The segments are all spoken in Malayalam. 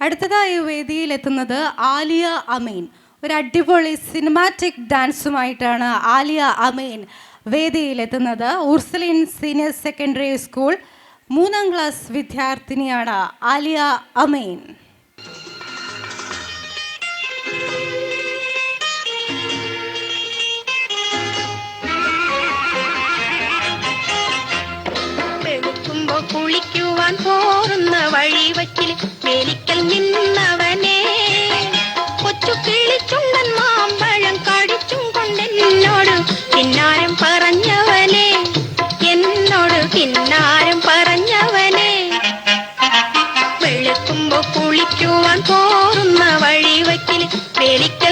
അടുത്തതായി വേദിയിലെത്തുന്നത് ആലിയ അമീൻ. ഒരു അടിപൊളി സിനിമാറ്റിക് ഡാൻസുമായിട്ടാണ് ആലിയ അമീൻ വേദിയിലെത്തുന്നത്. ഉർസലിൻ സീനിയർ സെക്കൻഡറി സ്കൂൾ മൂന്നാം ക്ലാസ് വിദ്യാർത്ഥിനിയാണ് ആലിയ അമീൻ. കുളിക്കുവാൻ പോറുന്ന പറഞ്ഞവനെ. എന്നോട് കിന്നാരം പറഞ്ഞവനെ. വെളുക്കുമ്പോ കുളിക്കുവാൻ പോറുന്ന വഴിവക്കിൽ വേലിക്കൽ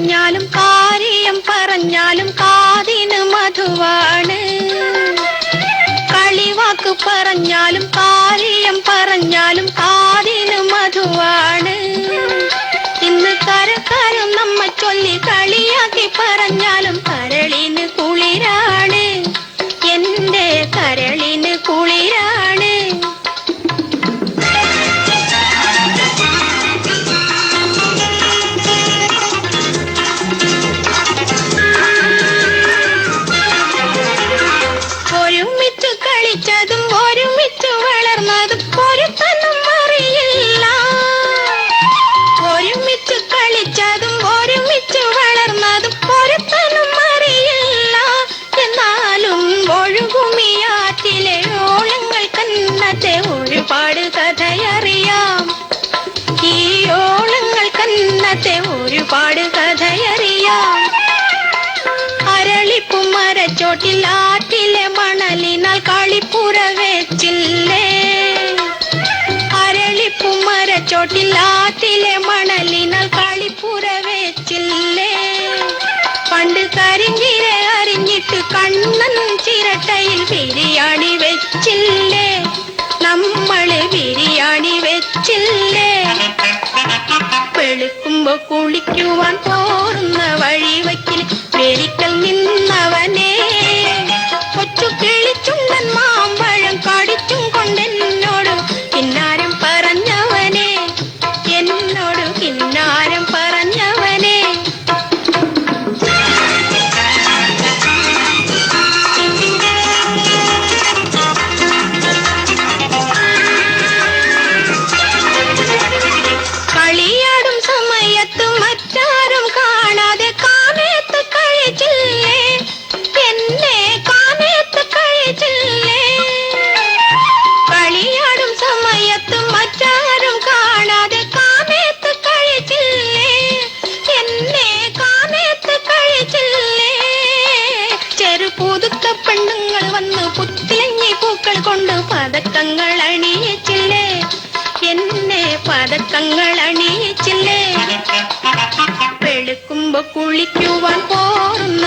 പറഞ്ഞാലും കാര്യം പറഞ്ഞാലും കാതിന് മധുവാണ്. കളിവാക്ക് പറഞ്ഞാലും കാര്യം പറഞ്ഞാലും കാതിന് അരളിപ്പും മരച്ചോട്ടിൽ ആറ്റിലെ മണലിനാൽ കളിപ്പുര വെച്ചില്ലേ? അരളിപ്പും മരച്ചോട്ടിൽ ആറ്റിലെ മണലിനാൽ കളിപ്പുര വെച്ചില്ലേ? പണ്ട് കരിഞ്ഞിര അറിഞ്ഞിട്ട് കണ്ണൻ ചിരട്ടയിൽ ബിരിയാണി വെച്ചില്ലേ? നമ്മൾ ബിരിയാണി വെച്ചില്ലേ? വെളുക്കുമ്പോ കുളിക്കുവാൻ പോറുന്ന ചെറുപുതുക്ക പെണ്ണുങ്ങൾ വന്ന് പുത്തിലങ്ങി പൂക്കൾ കൊണ്ട് പതക്കങ്ങൾ അണിയിച്ചില്ലേ? എന്നെ പതക്കങ്ങൾ അണിയിച്ചില്ലേ? വെളുക്കുമ്പോ കുളിക്കുവാൻ പോറുന്ന